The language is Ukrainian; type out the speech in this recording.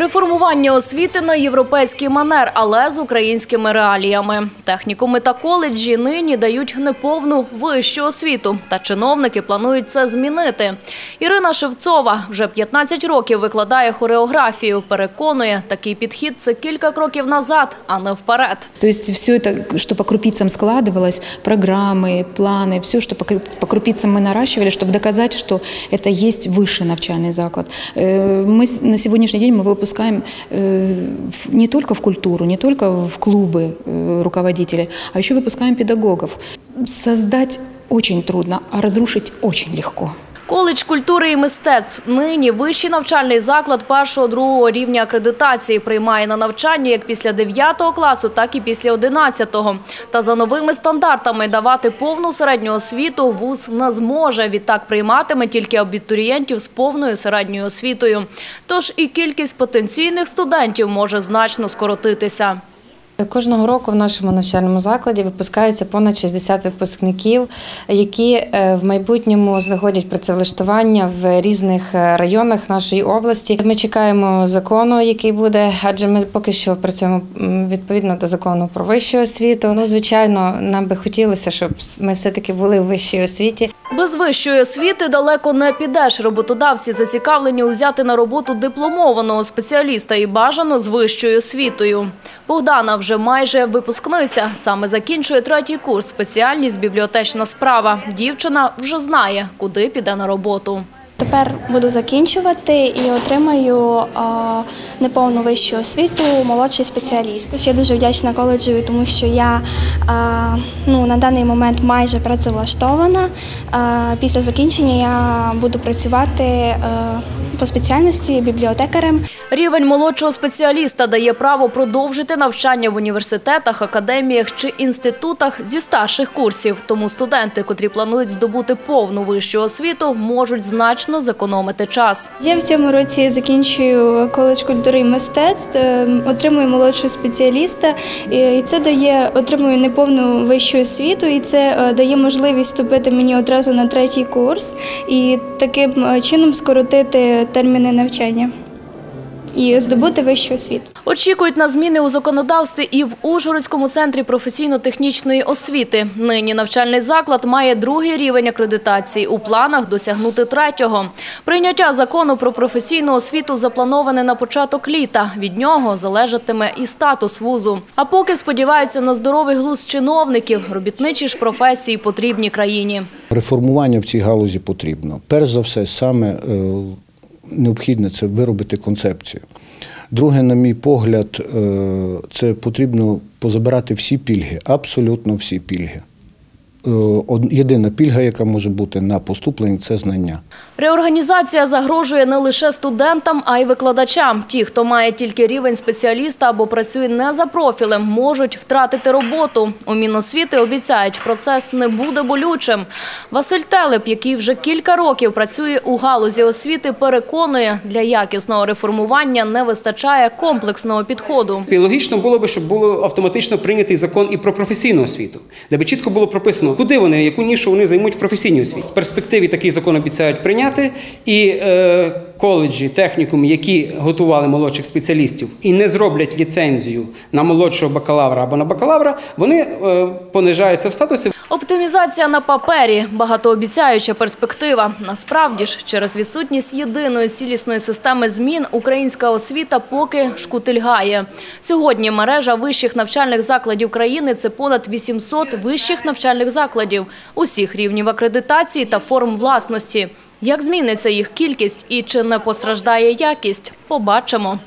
Реформування освіти на європейський манер, але з українськими реаліями. Технікуми та коледжі нині дають неповну вищу освіту, та чиновники планують це змінити. Ірина Шевцова вже 15 років викладає хореографію. Переконує, такий підхід – це кілька кроків назад, а не вперед. То есть все это, что по крупицам складывалось, программы, планы, все, что по кру- по крупицам мы наращивали, чтобы доказать, что это есть высший навчальный заклад. Э, Мы с- на сегодняшний день мы выпускаем э, в- не только в культуру, не только в клубы э, руководителей, а еще выпускаем педагогов. Создать очень трудно, а разрушить очень легко. Коледж культури і мистецтв нині вищий навчальний заклад першого-другого рівня акредитації приймає на навчання як після 9 класу, так і після 11-го. Та за новими стандартами давати повну середню освіту вуз не зможе. Відтак прийматиме тільки абітурієнтів з повною середньою освітою. Тож і кількість потенційних студентів може значно скоротитися. Кожного року в нашому навчальному закладі випускається понад 60 випускників, які е, в майбутньому знаходять працевлаштування в різних е, районах нашої області. Ми чекаємо закону, який буде, адже ми поки що працюємо відповідно до закону про вищу освіту. Ну, звичайно, нам би хотілося, щоб ми все-таки були в вищій освіті. Без вищої освіти далеко не підеш. Роботодавці зацікавлені узяти на роботу дипломованого спеціаліста і бажано з вищою освітою. Богдана вже майже випускниця. Саме закінчує третій курс спеціальність бібліотечна справа. Дівчина вже знає, куди піде на роботу. Тепер буду закінчувати і отримаю неповну вищу освіту, молодший спеціаліст. Я дуже вдячна коледжеві, тому що я ну, на даний момент майже працевлаштована. Після закінчення я буду працювати по спеціальності бібліотекарем. Рівень молодшого спеціаліста дає право продовжити навчання в університетах, академіях чи інститутах зі старших курсів. Тому студенти, котрі планують здобути повну вищу освіту, можуть значно зекономити час. Я в цьому році закінчую коледж культури і мистецтв, отримує отримую молодшого спеціаліста, і це дає отримую неповну вищу освіту, і це е, дає можливість вступити мені одразу на третій курс і таким е, чином скоротити терміни навчання і здобути вищу освіту. Очікують на зміни у законодавстві і в Ужгородському центрі професійно-технічної освіти. Нині навчальний заклад має другий рівень акредитації. У планах досягнути третього. Прийняття закону про професійну освіту заплановане на початок літа. Від нього залежатиме і статус вузу. А поки сподіваються на здоровий глузд чиновників, робітничі ж професії потрібні країні. Реформування в цій галузі потрібно. Перш за все, саме е, необхідне це виробити концепцію. Друге, на мій погляд, е, це потрібно позабирати всі пільги, абсолютно всі пільги. Е, Єдина пільга, яка може бути на поступлення, це знання. Реорганізація загрожує не лише студентам, а й викладачам. Ті, хто має тільки рівень спеціаліста або працює не за профілем, можуть втратити роботу. У Міносвіти обіцяють, процес не буде болючим. Василь Телеп, який вже кілька років працює у галузі освіти, переконує, для якісного реформування не вистачає комплексного підходу. І логічно було б, щоб було автоматично прийнятий закон і про професійну освіту, де би чітко було прописано, куди вони, яку нішу вони займуть в професійній освіті. В перспективі такий закон обіцяють прийняти, і е, коледжі, технікуми, які готували молодших спеціалістів і не зроблять ліцензію на молодшого бакалавра або на бакалавра, вони е, понижаються в статусі. Оптимізація на папері – багатообіцяюча перспектива. Насправді ж, через відсутність єдиної цілісної системи змін українська освіта поки шкутильгає. Сьогодні мережа вищих навчальних закладів країни – це понад 800 вищих навчальних закладів усіх рівнів акредитації та форм власності. Як зміниться їх кількість і чи не постраждає якість – побачимо.